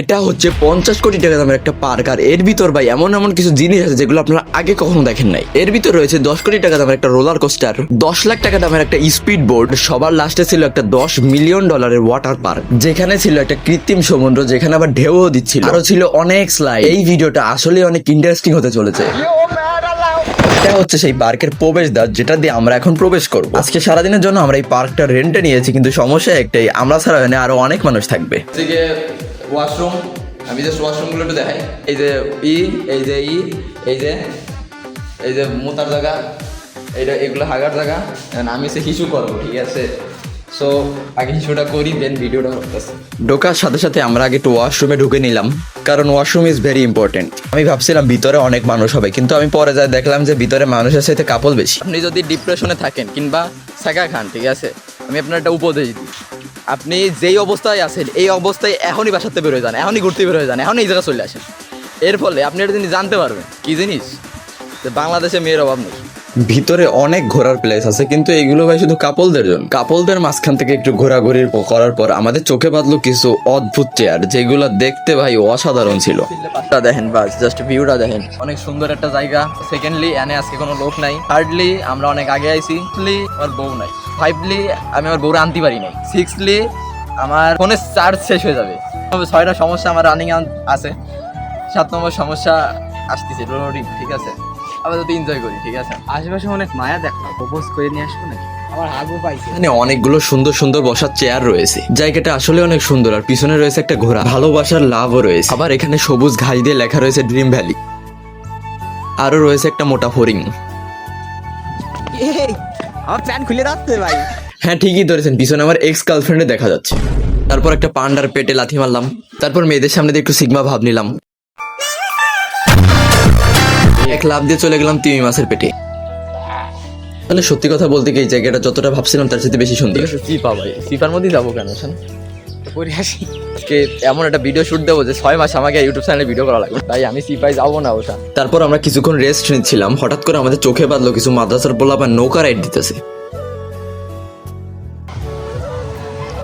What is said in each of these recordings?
এটা হচ্ছে পঞ্চাশ কোটি টাকা দামের একটা পার্ক আর এর ভিতর ভাই এমন এমন কিছু জিনিস আছে যেগুলো আপনারা আগে কখনো দেখেন নাই। এর ভিতর রয়েছে দশ কোটি টাকা দামের একটা রোলার কোস্টার দশ লাখ টাকা দামের একটা স্পিড বোর্ড সবার লাস্টে ছিল একটা দশ মিলিয়ন ডলারের ওয়াটার পার্ক যেখানে ছিল একটা কৃত্রিম সমুদ্র, যেখানে আবার ঢেউও দিচ্ছিল। আরও ছিল অনেক স্লাইড এই ভিডিওটা আসলে অনেক ইন্টারেস্টিং হতে চলেছে। এটা হচ্ছে সেই পার্কের প্রবেশদ্বার, যেটা দিয়ে আমরা এখন প্রবেশ করব। আজকে সারাদিনের জন্য আমরা এই পার্কটা রেন্টে নিয়েছি, কিন্তু সমস্যা একটাই, আমরা ছাড়া এখানে আরও অনেক মানুষ থাকবে। থেকে ওয়াশরুম, আমি জাস্ট ওয়াশরুমগুলো একটু দেখাই। এই যে ই, এই যে ই, এই যে এই যে মোতার জায়গা, এইটা এগুলো হাগার জায়গা। আমি সে হিসু করব, ঠিক আছে? সো আগে হিসুটা করি দেন ভিডিওটা ঢোকার সাথে সাথে আমরা আগে একটু ওয়াশরুমে ঢুকে নিলাম, কারণ ওয়াশরুম ইজ ভেরি ইম্পর্টেন্ট আমি ভাবছিলাম ভিতরে অনেক মানুষ হবে, কিন্তু আমি পরে যাই দেখলাম যে ভিতরে মানুষের সাথে কাপল বেশি। আপনি যদি ডিপ্রেশনে থাকেন কিংবা সাকা খান, ঠিক আছে? আমি আপনার একটা উপদেশ দিই। আপনি যেই অবস্থায় আছেন এই অবস্থায় এখনই বাসাতে বেরোয় যান এখনই ঘুরতে বেরোয় যান এখনই এই জায়গায় চলে আসেন। এর ফলে আপনি একটা জিনিস জানতে পারবেন কি জিনিস? যে বাংলাদেশে মেয়ের অভাব নেই। ভিতরে অনেক ঘোরার প্লেস আছে কিন্তু এগুলো ভাই শুধু কাপলদের জন্য। কাপলদের মাঝখান থেকে একটু ঘোরাঘুরি করার পর আমাদের চোখে বাঁধলো কিছু অদ্ভুত চেয়ার যেগুলো দেখতে ভাই অসাধারণ ছিল। দেখেন বাস জাস্ট ভিউটা দেখেন। অনেক সুন্দর একটা জায়গা। সেকেন্ডলি এনে আজকে কোনো লোক নাই। থার্ডলি আমরা অনেক আগে আইছি। ফিফথলি আমার বউ নাই। ফাইভলি আমি আমার বউরা আনতে পারি নাই। সিক্সলি আমার ফোনের চার্জ শেষ হয়ে যাবে। তবে ছয়টা সমস্যা আমার রানিং আছে। সাত নম্বর সমস্যা আসতেছে লোডিং ঠিক আছে? আপাতত এনজয় করি ঠিক আছে? আশেপাশে অনেক মায়া দেখলাম প্রপোজ করে নিয়ে আসব নাকি? এখানে অনেকগুলো সুন্দর সুন্দর বসার চেয়ার রয়েছে। জায়গাটা আসলে অনেক সুন্দর আর পিছনে রয়েছে একটা ঘোড়া। ভালোবাসার লাভও রয়েছে। আবার এখানে সবুজ ঘাস দিয়ে লেখা রয়েছে ড্রিম ভ্যালি আরও রয়েছে একটা মোটা ফরিং আমার প্যান্ট খুলে রাখতে ভাই। হ্যাঁ ঠিকই ধরেছেন। পিছনে আমার এক্স গার্লফ্রেন্ডে দেখা যাচ্ছে। তারপর একটা পান্ডার পেটে লাথি মারলাম। তারপর মেয়েদের সামনে দিয়ে একটু সিগমা ভাব নিলাম। এক লাভ দিয়ে চলে গেলাম তিমি মাছের পেটে। মানে সত্যি কথা বলতে কি এই জায়গাটা যতটা ভাবছিলাম তার সাথে বেশি সুন্দর। সিপা ভাই সিপার মধ্যেই যাব কেন করে আসি। আজকে এমন একটা ভিডিও শুট দেবো যে ছয় মাস আমাকে ইউটিউব চ্যানেলে ভিডিও করা লাগবে। তাই আমি সিপাই যাব না ওটা। তারপর আমরা কিছুক্ষণ রেস্ট নিচ্ছিলাম। হঠাৎ করে আমাদের চোখে বাঁধলো কিছু মাদ্রাসার পোলা বা নৌকা রাইড দিতেছে।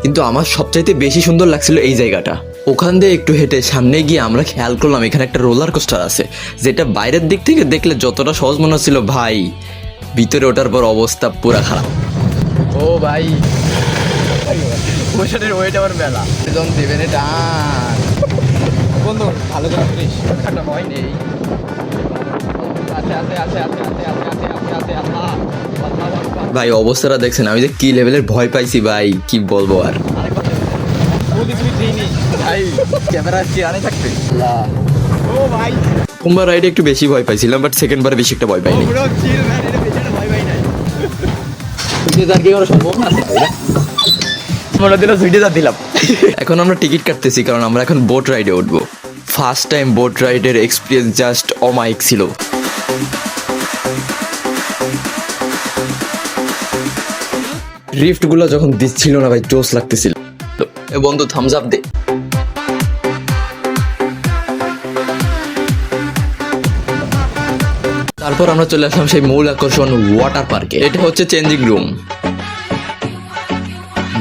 কিন্তু আমার সবচাইতে বেশি সুন্দর লাগছিল এই জায়গাটা। ওখান দিয়ে একটু হেঁটে সামনে গিয়ে আমরা খেয়াল করলাম এখানে একটা রোলার কোস্টার আছে। যেটা বাইরের দিক থেকে দেখলে যতটা সহজ মনে হচ্ছিল ভাই ভিতরে ওঠার পর অবস্থা পুরা খারাপ। ও ভাই। ওইটার ওয়েট আমার মেলা। একদম দেবেন টান। বন্ধু ভালো করে করিস একটা ভয় নেই। আছে আছে আছে আছে আছে আছে আছে আছে আছে আল্লাহ আল্লাহ ভাই অবস্থাটা দেখছেন আমি যে কি লেভেলের ভয় পাইছি ভাই কি বলব আর? প্রথমবার রাইডে একটু বেশি ভয় পাইছিলাম বাট সেকেন্ড বারে বেশি একটা ভয় পাইনি। ভয় পাই নাই। তার কি করা সম্ভব না? মনে দিল ভিডিও দিলাম। এখন আমরা টিকিট কাটতেছি, কারণ আমরা এখন বোট রাইডে উঠবো। ফার্স্ট টাইম বোট রাইডের এক্সপিরিয়েন্স জাস্ট অমাইক ছিল। রিফটগুলো যখন দিচ্ছিল না ভাই জোস লাগতেছিল। এ বন্ধু থামস আপ দে। তারপর আমরা চলে আসলাম সেই মূল আকর্ষণ ওয়াটার পার্কে এটা হচ্ছে চেঞ্জিং রুম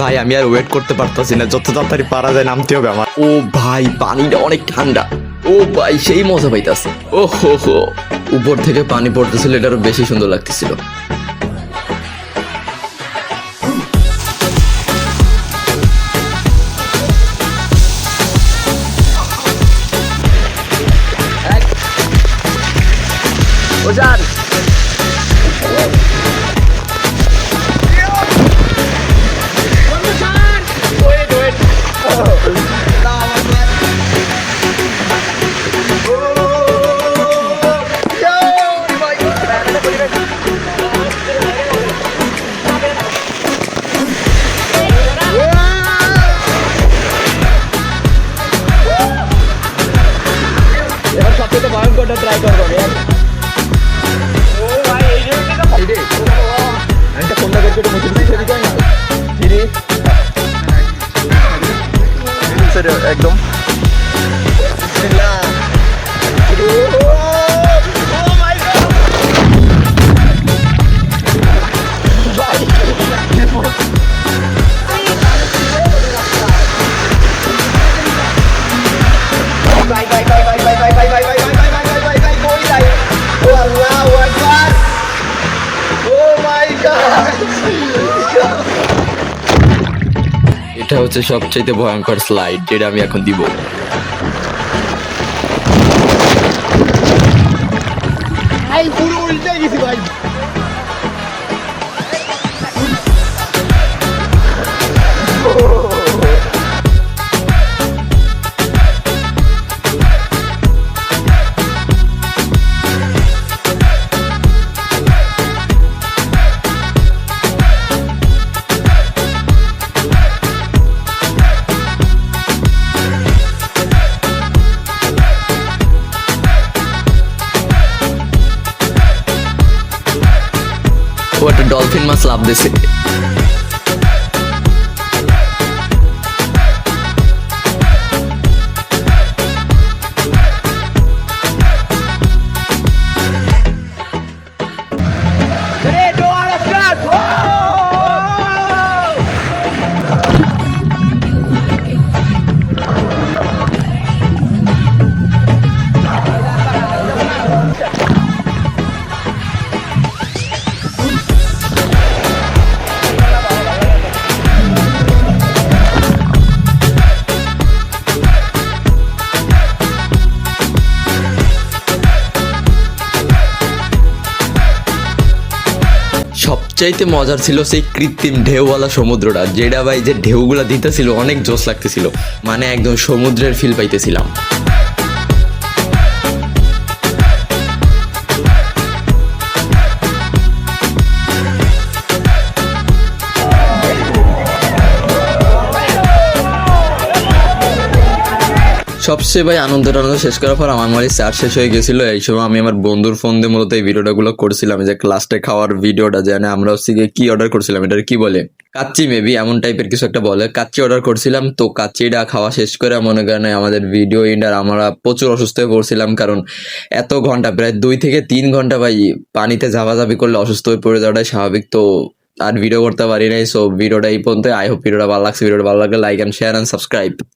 ভাই আমি আর ওয়েট করতে পারতাছি না। যত তাড়াতাড়ি পারা যায় নামতে হবে আমার। ও ভাই পানিটা অনেক ঠান্ডা। ও ভাই সেই মজা পাইতাছে। ও হো হো উপর থেকে পানি পড়তেছিল এটা আরও বেশি সুন্দর লাগতেছিল। ওজান এটা হচ্ছে সবচাইতে ভয়ঙ্কর স্লাইড যেটা আমি এখন দিব। ও একটা ডলফিন মাছ লাভ দিছে। সবচাইতে মজার ছিল সেই কৃত্রিম ঢেউওয়ালা সমুদ্রটা, যেটা ভাই যে ঢেউগুলা দিতেছিল, অনেক জোশ লাগতেছিল। মানে একদম সমুদ্রের ফিল পাইতেছিলাম। সবচেয়ে ভাই আনন্দ টানন্দ শেষ করার পর আমার মানে চার্জ শেষ হয়ে গেছিল। এই সময় আমি আমার বন্ধুর ফোন দিয়ে মূলত এই ভিডিওটা গুলো করছিলাম, যে ক্লাসে খাওয়ার ভিডিওটা জানে আমরা হচ্ছে গিয়ে কি অর্ডার করছিলাম, এটার কি বলে? কাচ্চি মেবি এমন টাইপের কিছু একটা বলে। কাচ্চি অর্ডার করছিলাম, তো কাচ্চিটা খাওয়া শেষ করে মনে করেন আমাদের ভিডিও ইন্ডার আমরা প্রচুর অসুস্থ হয়ে পড়ছিলাম, কারণ এত ঘণ্টা, প্রায় দুই থেকে তিন ঘণ্টা ভাই পানিতে ঝাপাঝাপি করলে অসুস্থ হয়ে পড়ে যাওয়াটাই স্বাভাবিক, তো আর ভিডিও করতে পারি নাই। সো ভিডিওটা এই পর্যন্ত আই হোপ ভিডিওটা ভালো লাগছে। ভিডিওটা ভালো লাগলে like and share and subscribe